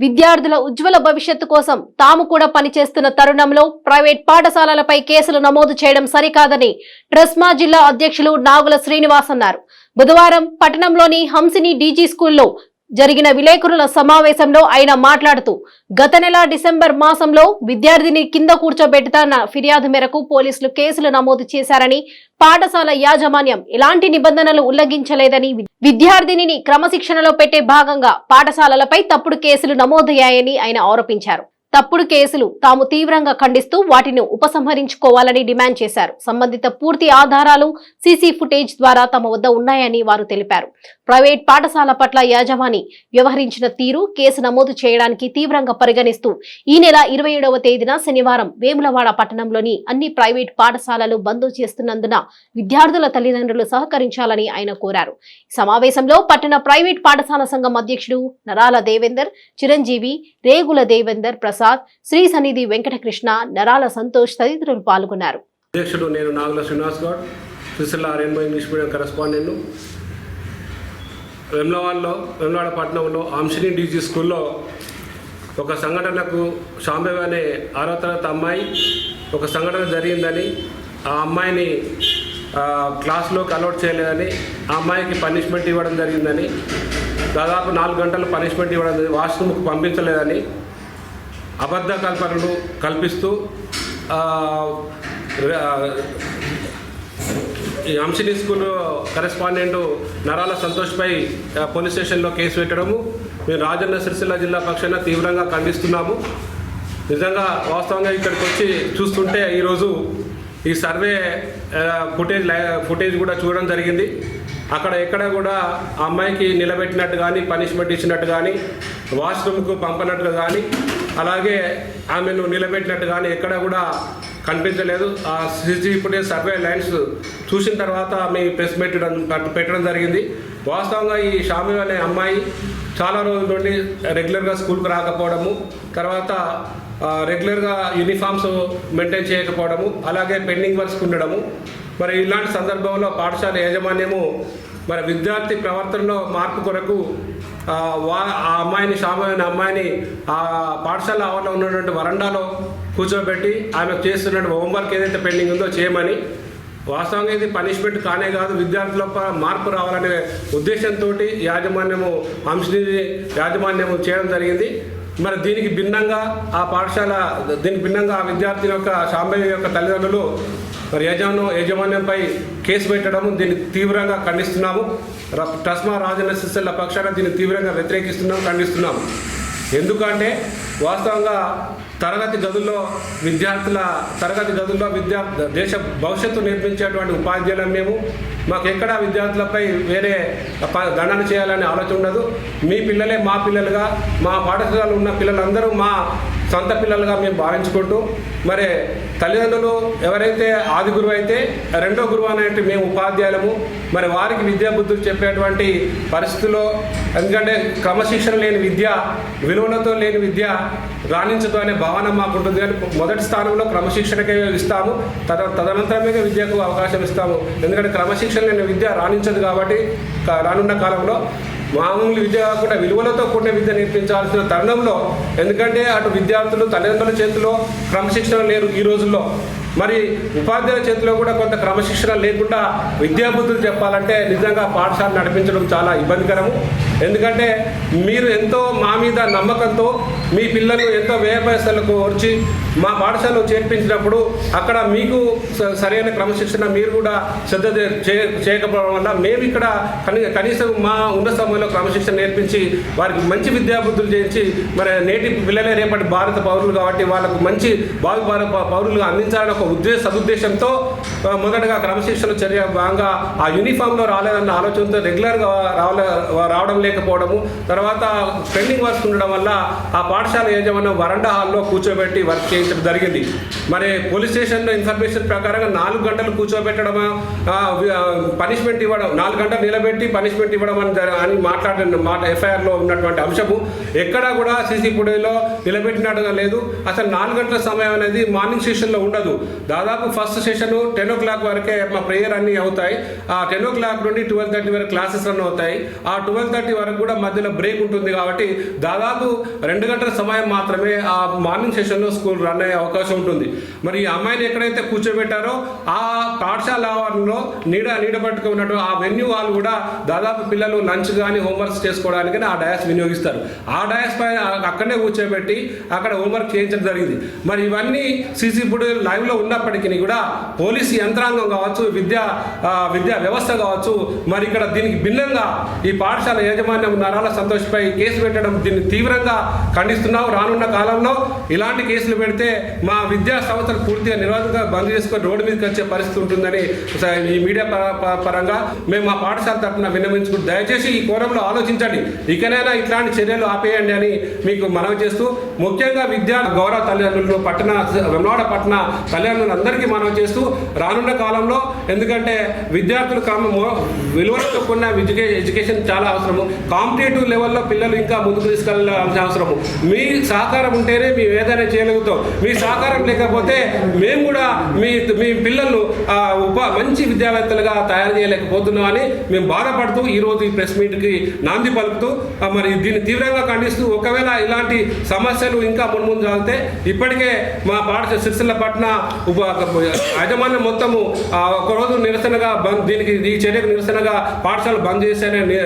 విద్యార్థుల ఉజ్వల భవిష్యత్తు కోసం తాము కూడా పనిచేస్తున్న తరుణంలో ప్రైవేట్ పాఠశాలలపై కేసులు నమోదు చేయడం సరికాదని ట్రస్మా జిల్లా అధ్యక్షులు నాగుల శ్రీనివాస్ అన్నారు. బుధవారం పట్టణంలోని హంసిని డీజీ స్కూల్లో జరిగిన విలేకరుల సమావేశంలో ఆయన మాట్లాడుతూ గత నెల డిసెంబర్ మాసంలో విద్యార్థిని కింద కూర్చోబెట్టుతున్న ఫిర్యాదు మేరకు పోలీసులు కేసులు నమోదు చేశారని పాఠశాల యాజమాన్యం ఎలాంటి నిబంధనలు ఉల్లంఘించలేదని విద్యార్థినిని క్రమశిక్షణలో పెట్టే భాగంగా పాఠశాలలపై తప్పుడు కేసులు నమోదయ్యాయని ఆయన ఆరోపించారు. తప్పుడు కేసులు తాము తీవ్రంగా ఖండిస్తూ వాటిని ఉపసంహరించుకోవాలని డిమాండ్ చేశారు. సంబంధిత పూర్తి ఆధారాలు సీసీ ఫుటేజ్ ద్వారా తమ వద్ద ఉన్నాయని వారు తెలిపారు. ప్రైవేట్ పాఠశాల పట్ల యాజమాని వ్యవహరించిన తీరు కేసు నమోదు చేయడానికి తీవ్రంగా పరిగణిస్తూ ఈ నెల ఇరవై ఏడవ తేదీన శనివారం వేములవాడ పట్టణంలోని అన్ని ప్రైవేట్ పాఠశాలలు బంద్ చేస్తున్నందున విద్యార్థుల తల్లిదండ్రులు సహకరించాలని ఆయన కోరారు. సమావేశంలో పట్టణ ప్రైవేట్ పాఠశాల సంఘం అధ్యక్షుడు నరాల దేవేందర్ చిరంజీవి రేగుల దేవేందర్ ప్రసాద్ శ్రీ సన్నిధి వెంకటకృష్ణ నరాల సంతోష్ తదితరులు పాల్గొన్నారు అధ్యక్షుడు నేను Nagula Srinivas Goud Sircilla rainbow English medium correspondent వెమ్లవాడలో Vemulawada పట్టణంలో ఆంశిని డీజీ స్కూల్లో ఒక సంఘటనకు శాంబవి అనే ఆరో తరగతి అమ్మాయి ఒక సంఘటన జరిగిందని ఆ అమ్మాయిని క్లాస్లోకి అలౌట్ చేయలేదని ఆ అమ్మాయికి పనిష్మెంట్ ఇవ్వడం జరిగిందని దాదాపు నాలుగు గంటలు పనిష్మెంట్ ఇవ్వడం జరిగింది. వాష్రూమ్కి పంపించలేదని అబద్ధ కల్పనలు కల్పిస్తూ ఈ అంశిని స్కూల్ కరెస్పాండెంట్ నరాల సంతోష్పై పోలీస్ స్టేషన్లో కేసు పెట్టడము. మేము రాజన్న సిరిసిల్ల జిల్లా పక్షాన తీవ్రంగా ఖండిస్తున్నాము. నిజంగా వాస్తవంగా ఇక్కడికి వచ్చి చూస్తుంటే ఈరోజు ఈ సర్వే ఫుటేజ్ లై- ఫుటేజ్ కూడా చూడడం జరిగింది. అక్కడ ఎక్కడ కూడా ఆ అమ్మాయికి నిలబెట్టినట్టు కానీ పనిష్మెంట్ ఇచ్చినట్టు కానీ వాష్రూమ్కు పంపనట్టు కానీ అలాగే ఆమెను నిలబెట్టినట్టు కానీ ఎక్కడ కూడా కనిపించలేదు. ఆ సీసీ ఫుటేజ్ సర్వే లైన్స్ చూసిన తర్వాత మీ ప్రెస్ పెట్టడం పెట్టడం జరిగింది. వాస్తవంగా ఈ షామి అనే అమ్మాయి చాలా రోజుల నుండి రెగ్యులర్గా స్కూల్కి రాకపోవడము తర్వాత రెగ్యులర్గా యూనిఫామ్స్ మెయింటైన్ చేయకపోవడము అలాగే పెండింగ్ వర్క్స్ ఉండడము. మరి ఇలాంటి సందర్భంలో పాఠశాల యాజమాన్యము మరి విద్యార్థి ప్రవర్తనలో మార్పు కొరకు వా ఆ అమ్మాయిని షామైన అమ్మాయిని ఆ పాఠశాల ఆవరణలో ఉన్నటువంటి వరండాలో కూర్చోబెట్టి ఆమె చేస్తున్నటువంటి హోంవర్క్ ఏదైతే పెండింగ్ ఉందో చేయమని వాస్తవంగా ఇది పనిష్మెంట్ కానే కాదు విద్యార్థుల మార్పు రావాలనే ఉద్దేశంతో యాజమాన్యము అంశని యాజమాన్యము చేయడం జరిగింది. మరి దీనికి భిన్నంగా ఆ పాఠశాల దీనికి భిన్నంగా ఆ విద్యార్థి యొక్క సాంబయ్య యొక్క తల్లిదండ్రులు మరి యజమాను యజమాన్యంపై కేసు పెట్టడము దీన్ని తీవ్రంగా ఖండిస్తున్నాము. టస్మా రాజన్న సిస్టర్ల పక్షాన దీన్ని తీవ్రంగా వ్యతిరేకిస్తున్నాము ఖండిస్తున్నాము. ఎందుకంటే వాస్తవంగా తరగతి గదుల్లో విద్యార్థుల తరగతి గదుల్లో విద్యా దేశ భవిష్యత్తు నిర్మించేటువంటి ఉపాధ్యాయులం మేము. మాకు ఎక్కడ విద్యార్థులపై వేరే ప- చేయాలనే ఆలోచన ఉండదు. మీ పిల్లలే మా పిల్లలుగా మా పాఠశాలలో ఉన్న పిల్లలందరూ మా సొంత పిల్లలుగా మేము భావించుకుంటూ మరి తల్లిదండ్రులు ఎవరైతే ఆది గురువు అయితే రెండో గురువు అనేటువంటి మేము ఉపాధ్యాయులము. మరి వారికి విద్యా బుద్ధులు చెప్పేటువంటి పరిస్థితుల్లో ఎందుకంటే క్రమశిక్షణ లేని విద్య విలువలతో లేని విద్య రాణించదు అనే భావన మాకు ఉంటుంది. కానీ మొదటి స్థానంలో క్రమశిక్షణకే ఇస్తాము. తద తదనంతరమే విద్యకు అవకాశం ఇస్తాము. ఎందుకంటే క్రమశిక్షణ లేని విద్య రాణించదు కాబట్టి రానున్న కాలంలో మామూలు విద్య కాకుండా విలువలతో కూడిన విద్య నేర్పించాల్సిన తరుణంలో ఎందుకంటే అటు విద్యార్థులు తల్లిదండ్రుల చేతిలో క్రమశిక్షణ లేరు ఈ రోజుల్లో. మరి ఉపాధ్యాయుల చేతిలో కూడా కొంత క్రమశిక్షణ లేకుండా విద్యాబుద్ధులు చెప్పాలంటే నిజంగా పాఠశాల నడిపించడం చాలా ఇబ్బందికరము. ఎందుకంటే మీరు ఎంతో మా మీద నమ్మకంతో మీ పిల్లలు ఎంతో వ్యయపేసలకు వచ్చి మా పాఠశాలలో చేర్పించినప్పుడు అక్కడ మీకు స- సరైన క్రమశిక్షణ మీరు కూడా శ్రద్ధ చే- చేయకపోవడం వల్ల మేము ఇక్కడ కనీసం మా ఉన్న సమయంలో క్రమశిక్షణ నేర్పించి వారికి మంచి విద్యాబుద్ధులు చేయించి మరి నేటి పిల్లలే రేపటి భారత పౌరులు కాబట్టి వాళ్ళకు మంచి భావి పౌరులుగా అందించాలని ఒక ఉద్దేశ సదుద్దేశంతో మొదటగా క్రమశిక్షణ చర్య భాగంగా ఆ యూనిఫామ్లో రాలేదన్న ఆలోచనతో రెగ్యులర్గా రావలే రావడం లేకపోవడము తర్వాత పెండింగ్ వర్క్స్ ఉండడం వల్ల ఆ పాఠశాల యజమానం వరండా హాల్లో కూర్చోబెట్టి వర్క్ చేయించడం జరిగింది. మరి పోలీస్ స్టేషన్లో ఇన్ఫర్మేషన్ ప్రకారంగా నాలుగు గంటలు కూర్చోబెట్టడం పనిష్మెంట్ ఇవ్వడం నాలుగు గంటలు నిలబెట్టి పనిష్మెంట్ ఇవ్వడం అని అని మాట్లాడిన మాట ఎఫ్ఐఆర్లో ఉన్నటువంటి అంశము ఎక్కడా కూడా సీసీ ఫుటేజ్లో నిలబెట్టినట్టుగా లేదు. అసలు నాలుగు గంటల సమయం అనేది మార్నింగ్ సెషన్లో ఉండదు. దాదాపు first session ten o'clock వరకే మా ప్రేయర్ అన్నీ అవుతాయి. ఆ టెన్ ఓ క్లాక్ నుండి ట్వెల్వ్ థర్టీ వరకు క్లాసెస్ రన్ అవుతాయి. ఆ ట్వెల్వ్ థర్టీ వరకు కూడా మధ్యలో బ్రేక్ ఉంటుంది కాబట్టి దాదాపు రెండు గంటల సమయం మాత్రమే ఆ మార్నింగ్ సెషన్లో స్కూల్ రన్ అయ్యే అవకాశం ఉంటుంది. మరి ఈ అమ్మాయిని ఎక్కడైతే కూర్చోబెట్టారో ఆ పాఠశాల ఆవరణలో నీడ నీడ పట్టుకున్నట్టు ఆ వెన్యూ వాళ్ళు కూడా దాదాపు పిల్లలు లంచ్ కానీ హోంవర్క్స్ చేసుకోవడానికి ఆ డయాస్ వినియోగిస్తారు. ఆ డయాస్ పైన అక్కడనే కూర్చోబెట్టి అక్కడ హోంవర్క్ చేయించడం జరిగింది. మరి ఇవన్నీ సీసీ ఇప్పుడు లైవ్లో ఉన్నప్పటికీ కూడా పోలీసు యంత్రాంగం కావచ్చు విద్యా విద్యా వ్యవస్థ కావచ్చు మరి ఇక్కడ దీనికి భిన్నంగా ఈ పాఠశాల యాజమాన్యం నరాల సంతోష్పై కేసు పెట్టడం దీన్ని తీవ్రంగా ఖండిస్తున్నాం. రానున్న కాలంలో ఇలాంటి కేసులు పెడితే మా విద్యా సంస్థలు పూర్తిగా నిరోధంగా బంద్ చేసుకొని రోడ్డు మీదకి వచ్చే పరిస్థితి ఉంటుందని ఈ మీడియా ప- పరంగా మేము మా పాఠశాల తరఫున విన్నవించుకుంటూ దయచేసి ఈ కోణంలో ఆలోచించండి. ఇకనైనా ఇట్లాంటి చర్యలు ఆపేయండి అని మీకు మనవి చేస్తూ ముఖ్యంగా విద్యా గౌరవ తల్లిదండ్రులు పట్టణ వెమలాడ పట్టణ తల్లిదండ్రులు అందరికీ మనం చేస్తూ రానున్న కాలంలో ఎందుకంటే విద్యార్థులు కామ విలువలతో కూడిన ఎడ్యుకే ఎడ్యుకేషన్ చాలా అవసరము. కాంపిటేటివ్ లెవెల్లో పిల్లలు ఇంకా ముందుకు తీసుకెళ్ళాల్సిన అవసరము. మీ సహకారం ఉంటేనే మేము ఏదైనా చేయగలుగుతాం. మీ సహకారం లేకపోతే మేము కూడా మీ మీ పిల్లలు ఉప మంచి విద్యావేత్తలుగా తయారు చేయలేకపోతున్నామని మేము బాధపడుతూ ఈరోజు ఈ ప్రెస్ మీట్కి నాంది పలుకుతూ మరి దీన్ని తీవ్రంగా ఖండిస్తూ ఒకవేళ ఇలాంటి సమస్యలు ఇంకా మున్ముందు సాగితే ఇప్పటికే మా పాఠశాల సిరిసిల్ల ఉప యాజమాన్యం మొత్తము ఆ, ఒకరోజు నిరసనగా బంద్ దీనికి ఈ చర్యకు నిరసనగా పాఠశాలలు బంద్ చేశారని